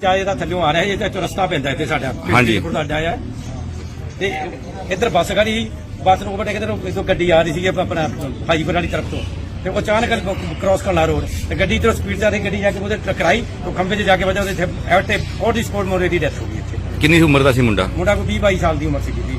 ਬੱਚਾ ਇਹਦਾ ਥੱਲਿਓਂ ਆ ਰਿਹਾ ਇਹ ਤਾਂ ਚੁਰਸਤਾ ਪੈਂਦਾ ਇੱਥੇ ਸਾਡਾ ਹਾਂਜੀ। ਅੱਡਾ ਆ। ਤੇ ਇੱਧਰ ਬੱਸ ਖੜੀ ਸੀ ਬੱਸ ਨੂੰ overtake ਇੱਧਰੋਂ ਇਸੋ ਗੱਡੀ ਆ ਰਹੀ ਸੀ ਆਪਣਾ ਹਾਈਪਰ ਵਾਲੀ ਤਰਫ ਤੋਂ। ਤੇ ਉਹ ਅਚਾਨਕ ਕ੍ਰਾਸ ਕਰਨਾ ਰੋਡ ਤੇ ਗੱਡੀ ਇਧਰੋਂ ਸਪੀਡ ਤੇ ਆ ਰਹੀ ਗੱਡੀ ਜਾ ਕੇ ਉਹਦੇ ਟਕਰਾਈ ਉਹ ਖੰਭੇ 'ਚ ਜਾ ਕੇ ਵਜਾ ਉਹਦੇ ਐਟ ਔਰ ਦੀ ਸਪੋਰਟ ਮੋਰੇ ਦੀ ਡੈਥ ਹੋ ਗਈ ਇੱਥੇ। ਕਿੰਨੀ ਉਮਰ ਦਾ ਸੀ ਮੁੰਡਾ? ਮੁੰਡਾ ਕੋਈ 20 22 ਸਾਲ ਦੀ ਉਮਰ ਸੀ ਜੀ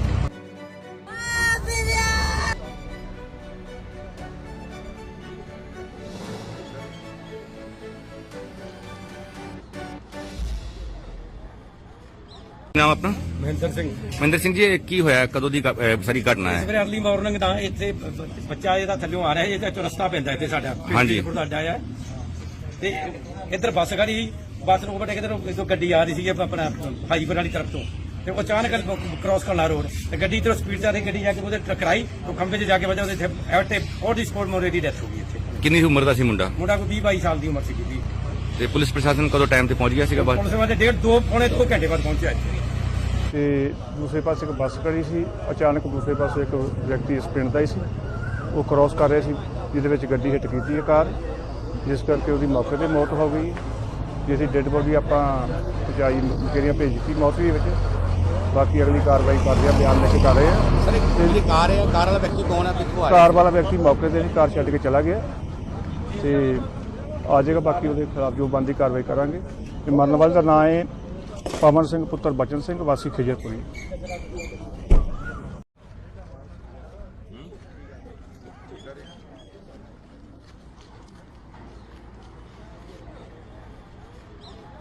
ਨਾਮ ਆਪਣਾ? ਮਹਿੰਦਰ ਸਿੰਘ। ਮਹਿੰਦਰ ਸਿੰਘ ਜੀ ਇਹ ਕੀ ਹੋਇਆ? ਕਦੋਂ ਦੀ ਗ- ਅਹ ਸਾਰੀ ਘਟਨਾ ਹੈ? ਸਵੇਰੇ ਅਰਲੀ ਮਾਰਨਿੰਗ ਦਾ ਇੱਥੇ ਬ- ਬ- ਬੱਚਾ ਇਹਦਾ ਥੱਲਿਓਂ ਆ ਰਿਹਾ ਇਹ ਤਾਂ ਚੁਰਸਤਾ ਪੈਂਦਾ ਇੱਥੇ ਸਾਡਾ। ਹਾਂਜੀ। ਦਾ ਅੱਡਾ ਆ। ਤੇ ਇੱਧਰ ਬੱਸ ਖੜੀ ਸੀ ਬੱਸ ਨੂੰ overtake ਇੱਧਰੋਂ ਇਸੋ ਗੱਡੀ ਆ ਰਹੀ ਸੀ ਆਪਣਾ ਹਾਈਪਰ ਵਾਲੀ ਤਰਫ ਤੋਂ। ਤੇ ਉਹ ਅਚਾਨਕ ਕ੍ਰਾਸ ਕਰਨਾ ਰੋਡ ਤੇ ਗੱਡੀ ਇਧਰੋਂ ਸਪੀਡ ਤੇ ਰਹੀ ਗੱਡੀ ਜਾ ਕੇ ਉਹਦੇ ਟਕਰਾਈ ਉਹ ਖੰਭੇ 'ਚ ਜਾ ਕੇ ਵਜਾ ਉਹਦੇ ਐਟ ਔਰ ਦੀ ਸਪੋਰਟ ਮੋਰੇ ਦੀ ਡੈਥ ਹੋ ਗਈ ਇੱਥੇ। ਕਿੰਨੀ ਉਮਰ ਦਾ ਸੀ ਮੁੰਡਾ? ਮੁੰਡਾ ਕੋਈ 20 22 ਸਾਲ ਦੀ ਉਮਰ ਸੀ ਜੀ ਤੇ ਪੁਲਿਸ ਪ੍ਰਸ਼ਾਸਨ ਕਦੋਂ ਟਾਈਮ ਤੇ ਪਹੁੰਚ ਗਿਆ ਸੀਗਾ? ਬਾਅਦ ਪੁਲਿਸ ਵਾਲੇ ਡੇਢ ਦੋ ਪੌਣੇ ਦੋ ਘੰਟੇ ਬਾਅਦ ਪਹੁੰਚਿਆ ਇੱਥੇ। ਤੇ ਦੂਸਰੇ ਪਾਸੇ ਇੱਕ ਬੱਸ ਖੜੀ ਸੀ। ਅਚਾਨਕ ਦੂਸਰੇ ਪਾਸੇ ਇੱਕ ਵਿਅਕਤੀ ਇਸ ਪਿੰਡ ਦਾ ਹੀ ਸੀ। ਉਹ ਕ੍ਰਾਸ ਕਰ ਰਿਹਾ ਸੀ ਜਿਹਦੇ ਵਿੱਚ ਗੱਡੀ ਹਿੱਟ ਕੀਤੀ ਹੈ ਕਾਰ ਜਿਸ ਕਰਕੇ ਉਹਦੀ ਮੌਕੇ ਤੇ ਮੌਤ ਹੋ ਗਈ। ਜਿਹਦੀ ਡੈੱਡ ਬੋਡੀ ਆਪਾਂ ਪਹੁੰਚਾਈ ਜਿਹੜੀਆਂ ਭੇਜ ਦਿੱਤੀ ਮੌਤ ਦੇ ਵਿੱਚ। ਬਾਕੀ ਅਗਲੀ ਕਾਰਵਾਈ ਕਰਦੇ ਆ ਬਿਆਨ ਲਿਖ ਕੇ ਕਰ ਰਹੇ ਆ। ਸਰ ਇੱਕ ਜਿਹੜੀ ਕਾਰ ਹੈ ਕਾਰ ਵਾਲਾ ਵਿਅਕਤੀ ਕੌਣ ਹੈ ਕਿੱਥੋਂ ਆਇਆ? ਕਾਰ ਵਾਲਾ ਵਿਅਕਤੀ ਮੌਕੇ ਤੇ ਨਹੀਂ ਕਾਰ ਛੱਡ ਕੇ ਚਲਾ ਗਿਆ। ਤੇ ਆ ਜਾਏਗਾ ਬਾਕੀ ਉਹਦੇ ਖਿਲਾਫ ਜੋ ਬੰਦੀ ਕਾਰਵਾਈ ਕਰਾਂਗੇ। ਤੇ ਮਰਨ ਵਾਲੇ ਦਾ ਨਾਂ ਹੈ ਪਵਨ ਸਿੰਘ ਪੁੱਤਰ ਬਚਨ ਸਿੰਘ ਵਾਸੀ ਖਿਜਰਪੁਰੀ।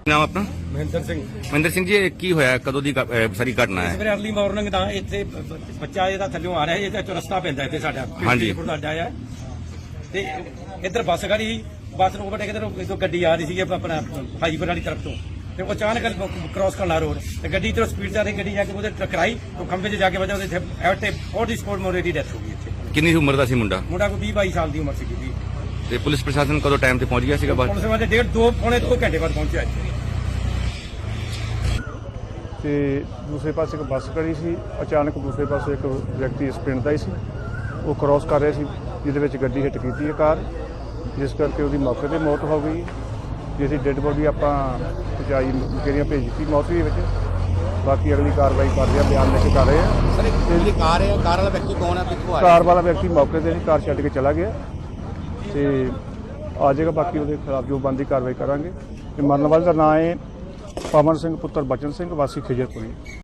ਨਾਮ ਆਪਣਾ? ਮਹਿੰਦਰ ਸਿੰਘ। ਮਹਿੰਦਰ ਸਿੰਘ ਜੀ ਇਹ ਕੀ ਹੋਇਆ? ਕਦੋਂ ਦੀ ਅਹ ਸਾਰੀ ਘਟਨਾ ਹੈ? ਸਵੇਰੇ ਅਰਲੀ ਮਾਰਨਿੰਗ ਦਾ ਇੱਥੇ ਬ- ਬ- ਬੱਚਾ ਇਹਦਾ ਥੱਲਿਓਂ ਆ ਰਿਹਾ ਇਹ ਤਾਂ ਚੁਰਸਤਾ ਪੈਂਦਾ ਇੱਥੇ ਸਾਡਾ ਹਾਂਜੀ। ਦਾ ਅੱਡਾ ਆ ਤੇ ਇੱਧਰ ਬੱਸ ਖੜੀ ਸੀ। ਬੱਸ ਨੂੰ overtake ਇੱਧਰੋਂ ਇਸੋ ਗੱਡੀ ਆ ਰਹੀ ਸੀ ਆਪਣਾ ਹਾਈਪਰ ਵਾਲੀ ਤਰਫ ਤੋਂ। ਤੇ ਉਹ ਅਚਾਨਕ ਕ੍ਰਾਸ ਕਰਨਾ ਰੋਡ। ਤੇ ਗੱਡੀ ਇਧਰੋਂ ਸਪੀਡ ਤੇ ਆ ਰਹੀ ਗੱਡੀ ਜਾ ਕੇ ਉਹਦੇ ਟਕਰਾਈ ਉਹ ਖੰਭੇ 'ਚ ਜਾ ਕੇ ਵਜਾ ਉਹਦੇ ਐਟ ਔਰ ਦੀ ਸਪੋਰਟ ਮੋਰੇ ਦੀ ਡੈਥ ਹੋ ਗਈ ਇੱਥੇ। ਕਿੰਨੀ ਉਮਰ ਦਾ ਸੀ ਮੁੰਡਾ? ਮੁੰਡਾ ਕੋਈ 20 22 ਸਾਲ ਦੀ ਉਮਰ ਸੀ ਜੀ ਤੇ ਪੁਲਿਸ ਪ੍ਰਸ਼ਾਸਨ ਕਦੋਂ ਟਾਈਮ ਤੇ ਪਹੁੰਚ ਗਿਆ ਸੀਗਾ ਬਾਅਦ ਪੁਲਿਸ ਵਾਲੇ ਡੇਢ ਦੋ ਪੌਣੇ ਦੋ ਘੰਟੇ ਬਾਅਦ ਪਹੁੰਚਿਆ ਇੱਥੇ। ਤੇ ਦੂਸਰੇ ਪਾਸੇ ਇੱਕ ਬੱਸ ਖੜੀ ਸੀ। ਅਚਾਨਕ ਦੂਸਰੇ ਪਾਸੇ ਇੱਕ ਵਿਅਕਤੀ ਇਸ ਪਿੰਡ ਦਾ ਹੀ ਸੀ। ਉਹ ਕ੍ਰਾਸ ਕਰ ਰਿਹਾ ਸੀ ਜਿਹਦੇ ਵਿੱਚ ਗੱਡੀ ਹਿੱਟ ਕੀਤੀ ਹੈ ਕਾਰ। ਜਿਸ ਕਰਕੇ ਉਹਦੀ ਮੌਕੇ ਤੇ ਮੌਤ ਹੋ ਗਈ। ਜਿਹਦੀ ਡੈੱਡ ਬੋਡੀ ਆਪਾਂ ਪਹੁੰਚਾਈ ਜਿਹੜੀਆਂ ਭੇਜ ਦਿੱਤੀ ਮੌਤ ਦੇ ਵਿੱਚ ਬਾਕੀ ਅਗਲੀ ਕਾਰਵਾਈ ਕਰਦੇ ਆ ਬਿਆਨ ਲਿਖ ਕੇ ਕਰ ਰਹੇ ਆ। ਸਰ ਜਿਹੜੀ ਕਾਰ ਹੈ ਕਾਰ ਵਾਲਾ ਵਿਅਕਤੀ ਕੌਣ ਹੈ ਕਿੱਥੋਂ ਆਇਆ? ਕਾਰ ਵਾਲਾ ਵਿਅਕਤੀ ਮੌਕੇ ਤੇ ਨਹੀਂ ਕਾਰ ਛੱਡ ਕੇ ਚਲਾ ਗਿਆ। ਤੇ ਆ ਜਾਏਗਾ ਬਾਕੀ ਉਹਦੇ ਖਿਲਾਫ ਜੋ ਬੰਦੀ ਕਾਰਵਾਈ ਕਰਾਂਗੇ। ਤੇ ਮਰਨ ਵਾਲੇ ਦਾ ਨਾਂ ਹੈ ਪਵਨ ਸਿੰਘ ਪੁੱਤਰ ਬਚਨ ਸਿੰਘ ਵਾਸੀ ਖਿਜਰਪੁਰੀ।